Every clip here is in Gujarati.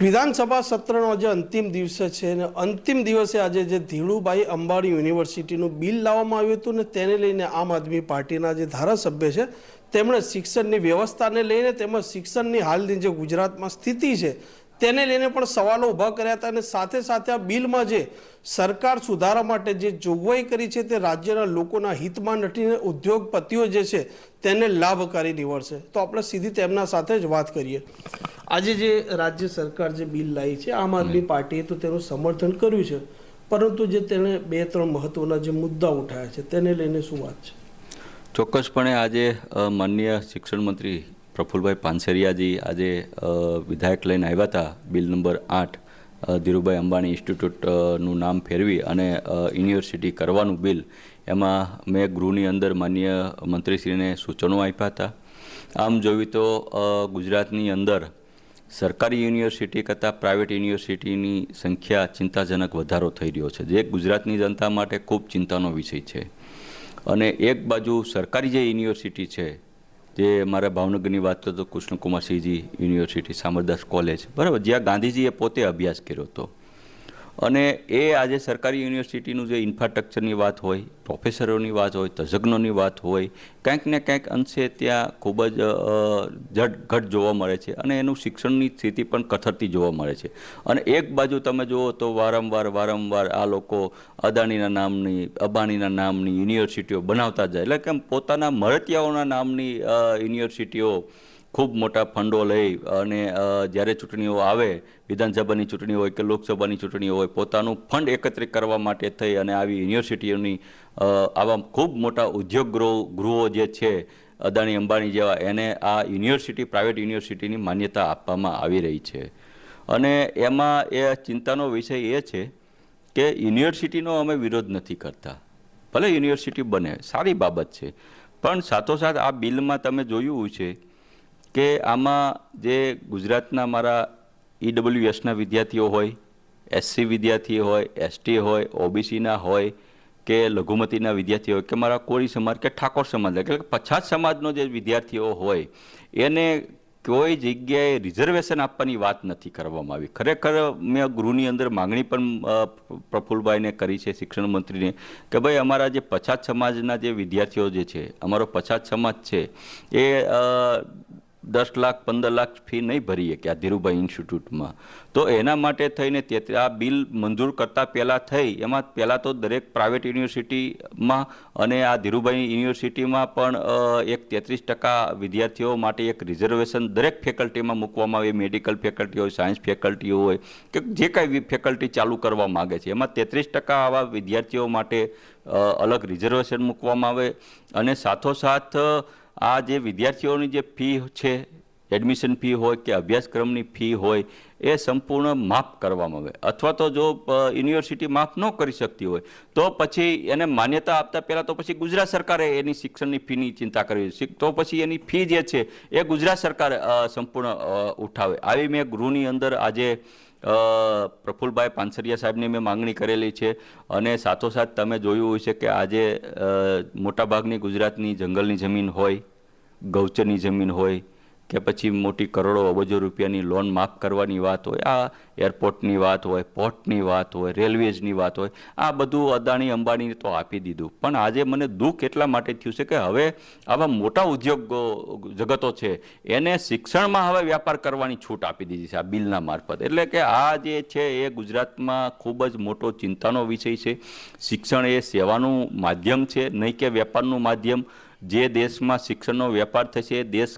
વિધાનસભા સત્રનો આજે અંતિમ દિવસે છે અને અંતિમ દિવસે આજે જે ધીરુભાઈ અંબાણી યુનિવર્સિટીનું બિલ લાવવામાં આવ્યું હતું ને તેને લઈને આમ આદમી પાર્ટીના જે ધારાસભ્ય છે, તેમણે શિક્ષણની વ્યવસ્થાને લઈને તેમજ શિક્ષણની હાલની જે ગુજરાતમાં સ્થિતિ છે તેને લઈને પણ સવાલો ઊભા કર્યા હતા અને સાથે સાથે આ બિલમાં જે સરકાર સુધારા માટે જે જોગવાઈ કરી છે તે રાજ્યના લોકોના હિતમાં નટીને ઉદ્યોગપતિઓ જે છે તેને લાભકારી નીવડશે. તો આપણે સીધી તેમના સાથે જ વાત કરીએ. આજે જે રાજ્ય સરકાર જે બિલ લાવી છે આમ આદમી પાર્ટીએ તો તેનું સમર્થન કર્યું છે પરંતુ જે તેણે બે ત્રણ મહત્વના જે મુદ્દા ઉઠાયા છે તેને લઈને શું વાત છે? ચોક્કસપણે આજે માનનીય શિક્ષણ મંત્રી પ્રફુલભાઈ પાનસરિયાજી આજે વિધાયક લઈને આવ્યા હતા બિલ નંબર આઠ ધીરુભાઈ અંબાણી ઇન્સ્ટિટ્યૂટનું નામ ફેરવી અને યુનિવર્સિટી કરવાનું બિલ. એમાં મેં ગૃહની અંદર માનનીય મંત્રીશ્રીને સૂચનો આપ્યા હતા. આમ જોયું તો ગુજરાતની અંદર સરકારી યુનિવર્સિટી કરતાં પ્રાઇવેટ યુનિવર્સિટીની સંખ્યા ચિંતાજનક વધારો થઈ રહ્યો છે, જે ગુજરાતની જનતા માટે ખૂબ ચિંતાનો વિષય છે. અને એક બાજુ સરકારી જે યુનિવર્સિટી છે જે મારા ભાવનગરની વાત તો તો કૃષ્ણકુમારસિંહજી યુનિવર્સિટી, સામરદાસ કોલેજ. બરાબર, જ્યાં ગાંધીજીએ પોતે અભ્યાસ કર્યો હતો. અને એ આજે સરકારી યુનિવર્સિટીનું જે ઇન્ફ્રાસ્ટ્રક્ચરની વાત હોય, પ્રોફેસરોની વાત હોય, તજજ્ઞોની વાત હોય કંઈક ને કંઈક અંશે ત્યાં ખૂબ જ ઘટ જોવા મળે છે અને એનું શિક્ષણની સ્થિતિ પણ કથરતી જોવા મળે છે. અને એક બાજુ તમે જુઓ તો વારંવાર વારંવાર આ લોકો અદાણીના નામની, અબાણીના નામની યુનિવર્સિટીઓ બનાવતા જાય. એટલે કે પોતાના મળતિયાઓના નામની યુનિવર્સિટીઓ ખૂબ મોટા ફંડો લઈ અને જ્યારે ચૂંટણીઓ આવે, વિધાનસભાની ચૂંટણી હોય કે લોકસભાની ચૂંટણી હોય, પોતાનું ફંડ એકત્રિત કરવા માટે થઈ અને આવી યુનિવર્સિટીઓની આવા ખૂબ મોટા ઉદ્યોગ ગૃહ ગૃહો જે છે, અદાણી, અંબાણી જેવા, એને આ યુનિવર્સિટી, પ્રાઇવેટ યુનિવર્સિટીની માન્યતા આપવામાં આવી રહી છે. અને એમાં એ ચિંતાનો વિષય એ છે કે યુનિવર્સિટીનો અમે વિરોધ નથી કરતા. ભલે યુનિવર્સિટી બને, સારી બાબત છે. પણ સાથોસાથ આ બિલમાં તમે જોયું છે કે આમાં જે ગુજરાતના મારા ઈડબ્લ્યુએસના વિદ્યાર્થીઓ હોય, એસસી વિદ્યાર્થીઓ હોય, એસટી હોય, ઓબીસીના હોય કે લઘુમતીના વિદ્યાર્થીઓ હોય કે મારા કોળી સમાજ કે ઠાકોર સમાજ એટલે કે પછાત સમાજનો જે વિદ્યાર્થીઓ હોય, એને કોઈ જગ્યાએ રિઝર્વેશન આપવાની વાત નથી કરવામાં આવી. ખરેખર મેં ગૃહની અંદર માંગણી પણ પ્રફુલભાઈને કરી છે, શિક્ષણ મંત્રીને કે ભાઈ અમારા જે પછાત સમાજના જે વિદ્યાર્થીઓ જે છે, અમારો પછાત સમાજ છે, એ દસ લાખ, પંદર લાખ ફી નહીં ભરીએ કે આ ધીરુભાઈ ઇન્સ્ટિટ્યૂટમાં. તો એના માટે થઈને તે આ બિલ મંજૂર કરતાં પહેલાં થઈ. એમાં પહેલાં તો દરેક પ્રાઇવેટ યુનિવર્સિટીમાં અને આ ધીરુભાઈ યુનિવર્સિટીમાં પણ એક તેત્રીસ ટકા વિદ્યાર્થીઓ માટે એક રિઝર્વેશન દરેક ફેકલ્ટીમાં મૂકવામાં આવે. મેડિકલ ફેકલ્ટી હોય, સાયન્સ ફેકલ્ટી હોય, કે જે કાંઈ ફેકલ્ટી ચાલુ કરવા માગે છે. એમાં તેત્રીસ ટકા આવા વિદ્યાર્થીઓ માટે અલગ રિઝર્વેશન મૂકવામાં આવે. અને સાથોસાથ આ જે વિદ્યાર્થીઓની જે ફી છે, એડમિશન ફી હોય કે અભ્યાસક્રમની ફી હોય, એ સંપૂર્ણ માફ કરવામાં આવે. અથવા તો જો યુનિવર્સિટી માફ ન કરી શકતી હોય, તો પછી એને માન્યતા આપતા પહેલાં તો પછી ગુજરાત સરકારે એની શિક્ષણની ફીની ચિંતા કરવી તો પછી એની ફી જે છે, એ ગુજરાત સરકાર સંપૂર્ણ ઉઠાવે. આવી મેં ગૃહની અંદર આજે પ્રફુલભાઈ પાનસરિયા સાહેબની મેં માંગણી કરેલી છે અને સાથોસાથ તમે જોયું હોય છે કે આજે મોટાભાગની ગુજરાતની જંગલની જમીન હોય, ગૌચરની જમીન હોય કે પછી મોટી કરોડો અબજો રૂપિયાની લોન માફ કરવાની વાત હોય, આ એરપોર્ટની વાત હોય, પોર્ટની વાત હોય, રેલવેઝની વાત હોય, આ બધું અદાણી અંબાણીને તો આપી દીધું. પણ આજે મને દુઃખ એટલા માટે થયું છે કે હવે આવા મોટા ઉદ્યોગ જગતો છે, એને શિક્ષણમાં હવે વ્યાપાર કરવાની છૂટ આપી દીધી છે આ બિલના મારફત. એટલે કે આ જે છે એ ગુજરાતમાં ખૂબ જ મોટો ચિંતાનો વિષય છે. શિક્ષણ એ સેવાનું માધ્યમ છે, નહીં કે વેપારનું માધ્યમ. જે દેશમાં શિક્ષણનો વેપાર થશે એ દેશ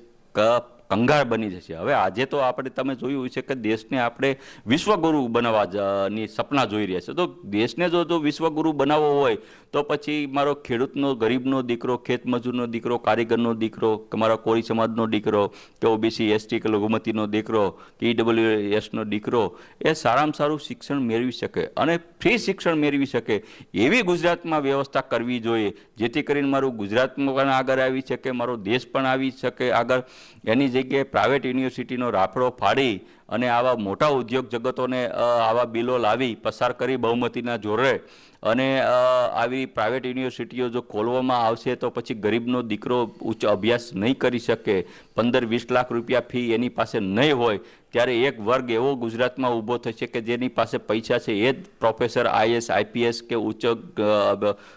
કંગાળ બની જશે. હવે આજે તો આપણે તમે જોયું છે કે દેશને આપણે વિશ્વગુરુ બનાવવા જ, અ, ની સપના જોઈ રહ્યા છે. તો દેશને જો જો વિશ્વગુરુ બનાવવો હોય તો પછી મારો ખેડૂતનો ગરીબનો દીકરો ખેતમજૂરનો દીકરો કારીગરનો દીકરો કે મારા કોળી સમાજનો દીકરો કે ઓબીસી એસટી કે લઘુમતીનો દીકરો કે ઈડબ્લ્યુએસનો દીકરો એ સારામાં સારું શિક્ષણ મેળવી શકે અને ફ્રી શિક્ષણ મેળવી શકે એવી ગુજરાતમાં વ્યવસ્થા કરવી જોઈએ. જેથી કરીને મારું ગુજરાતમાં પણ આગળ આવી શકે મારો દેશ પણ આવી શકે આગળ. એની જગ્યાએ પ્રાઇવેટ યુનિવર્સિટીનો રાફડો ફાડી અને આવા મોટા ઉદ્યોગ જગતોને આવા બિલો લાવી, પસાર કરી બહુમતીના જોરે અને આવી પ્રાઇવેટ યુનિવર્સિટીઓ જો ખોલવામાં આવશે તો પછી ગરીબનો દીકરો ઉચ્ચ અભ્યાસ નહીં કરી શકે, પંદર વીસ લાખ રૂપિયા ફી એની પાસે નહીં હોય, ત્યારે એક વર્ગ એવો ગુજરાતમાં ઊભો થશે કે જેની પાસે પૈસા છે એ જ પ્રોફેસર આઈએસ આઈપીએસ કે ઉચ્ચ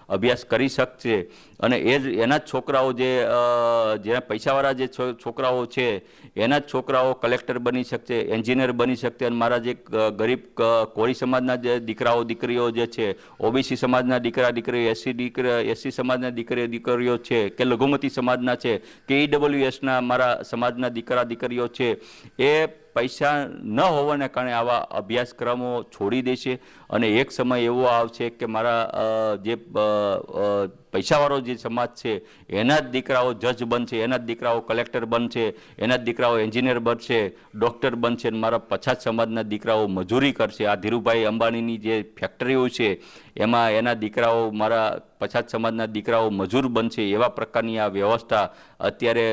અભ્યાસ કરી શકશે. અને એ જ, એના જ છોકરાઓ જે જે પૈસાવાળા જે છોકરાઓ છે, એના જ છોકરાઓ કલેક્ટર બની શકશે એન્જિનિયર બની શકશે અને મારા જે ગરીબ કોળી સમાજના જે દીકરાઓ, દીકરીઓ જે છે, ઓબીસી સમાજના દીકરા, દીકરીઓ, એસસી દીકરા, એસસી સમાજના દીકરીઓ દીકરીઓ છે, કે લઘુમતી સમાજના છે, કે ઈડબ્લ્યુએસના મારા સમાજના દીકરા, દીકરીઓ છે, એ પૈસા ન હોવાને કારણે આવા અભ્યાસક્રમો છોડી દેશે અને એક સમય એવો આવશે કે મારા જે પૈસાવાળો જે સમાજ છે, એના જ દીકરાઓ જજ બનશે, એના જ દીકરાઓ કલેક્ટર બનશે, એના જ દીકરાઓ એન્જિનિયર બનશે, ડૉક્ટર બનશે અને મારા પછાત સમાજના દીકરાઓ મજૂરી કરશે. આ ધીરુભાઈ અંબાણીની જે ફેક્ટરીઓ છે એમાં એના દીકરાઓ, મારા પછાત સમાજના દીકરાઓ મજૂર બનશે એવા પ્રકારની આ વ્યવસ્થા અત્યારે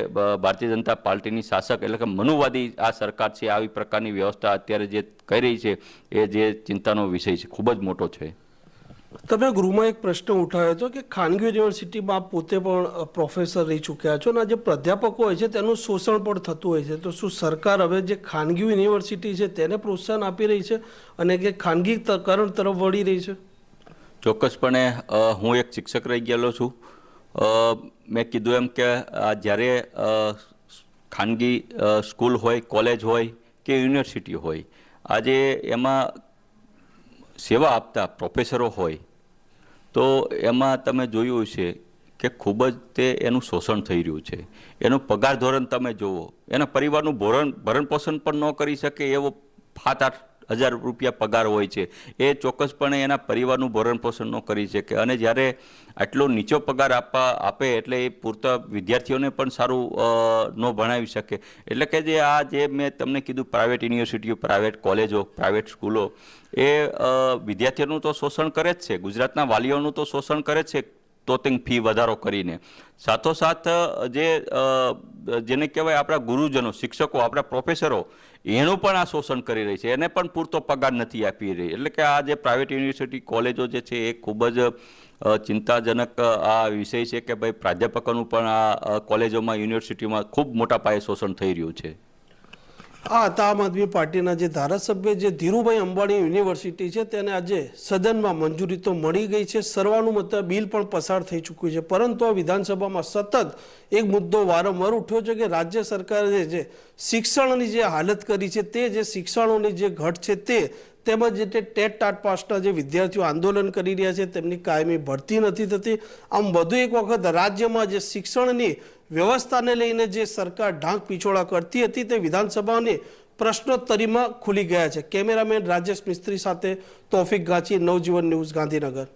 ભારતીય જનતા પાર્ટીની શાસક એટલે કે મનુવાદી આ સરકાર છે, આવી પ્રકારની વ્યવસ્થા અત્યારે જે કરી રહી છે, એ જે ચિંતાનો વિષય છે, ખૂબ જ મોટો છે. તમે ગૃહમાં એક પ્રશ્ન ઉઠાવ્યો હતો કે ખાનગી યુનિવર્સિટીમાં પોતે પણ પ્રોફેસર રહી ચૂક્યા છો અને જે પ્રાધ્યાપકો હોય છે, તેનું શોષણ પણ થતું હોય છે. તો શું સરકાર હવે જે ખાનગી યુનિવર્સિટી છે, તેને પ્રોત્સાહન આપી રહી છે અને કે ખાનગીકરણ તરફ વળી રહી છે? ચોક્કસપણે હું એક શિક્ષક રહી ગયેલો છું. મેં કીધું એમ કે, આ જ્યારે ખાનગી સ્કૂલ હોય, કોલેજ હોય કે યુનિવર્સિટી હોય, આજે એમાં સેવા આપતા પ્રોફેસરો હોય, તો એમાં તમે જોયું છે કે ખૂબ જ તે એનું શોષણ થઈ રહ્યું છે. એનું પગાર ધોરણ તમે જુઓ, એના પરિવારનું ભરણ ભરણ પોષણ પણ ન કરી શકે એવો સાત આઠ હજાર રૂપિયા પગાર હોય છે. એ ચોક્કસપણે એના પરિવારનું ભરણ પોષણ ન કરી શકે. અને જ્યારે આટલો નીચો પગાર આપવા આપે એટલે એ પૂરતા વિદ્યાર્થીઓને પણ સારું ન ભણાવી શકે. એટલે કે જે આ જે મેં તમને કીધું પ્રાઇવેટ યુનિવર્સિટીઓ પ્રાઇવેટ કોલેજો પ્રાઇવેટ સ્કૂલો એ વિદ્યાર્થીઓનું તો શોષણ કરે જ છે. ગુજરાતના વાલીઓનું તો શોષણ કરે જ છે તોતિંગ ફી વધારો કરીને. સાથોસાથ જે જેને કહેવાય આપણા ગુરુજનો, શિક્ષકો, આપણા પ્રોફેસરો એનું પણ આ શોષણ કરી રહી છે. એને પણ પૂરતો પગાર નથી આપી રહી. એટલે કે આ જે પ્રાઇવેટ યુનિવર્સિટી કોલેજો જે છે, એ ખૂબ જ ચિંતાજનક આ વિષય છે કે ભાઈ પ્રાધ્યાપકોનું પણ આ કોલેજોમાં યુનિવર્સિટીમાં ખૂબ મોટા પાયે શોષણ થઈ રહ્યું છે. આ હતા આમ આદમી પાર્ટીના જે ધારાસભ્ય જે ધીરુભાઈ અંબાણી યુનિવર્સિટી છે, તેને આજે સદનમાં મંજૂરી તો મળી ગઈ છે. સર્વાનુમતે બિલ પણ પસાર થઈ ચૂક્યું છે. પરંતુ આ વિધાનસભામાં સતત એક મુદ્દો વારંવાર ઉઠ્યો છે કે રાજ્ય સરકારે જે શિક્ષણની જે હાલત કરી છે, તે જે શિક્ષણોની જે ઘટ છે, તે તેમજ જે ટેટ ટાટ પાસના જે વિદ્યાર્થીઓ આંદોલન કરી રહ્યા છે, તેમની કાયમી ભરતી નથી થતી. આમ વધુ એક વખત રાજ્યમાં જે શિક્ષણની વ્યવસ્થાને લઈને જે સરકાર ઢાંક પીછોડા કરતી હતી તે વિધાનસભાની પ્રશ્નોત્તરીમાં ખુલી ગયા છે. કેમેરામેન રાજેશ મિસ્ત્રી સાથે તોફિક ગાંચી, નવજીવન ન્યૂઝ ગાંધીનગર.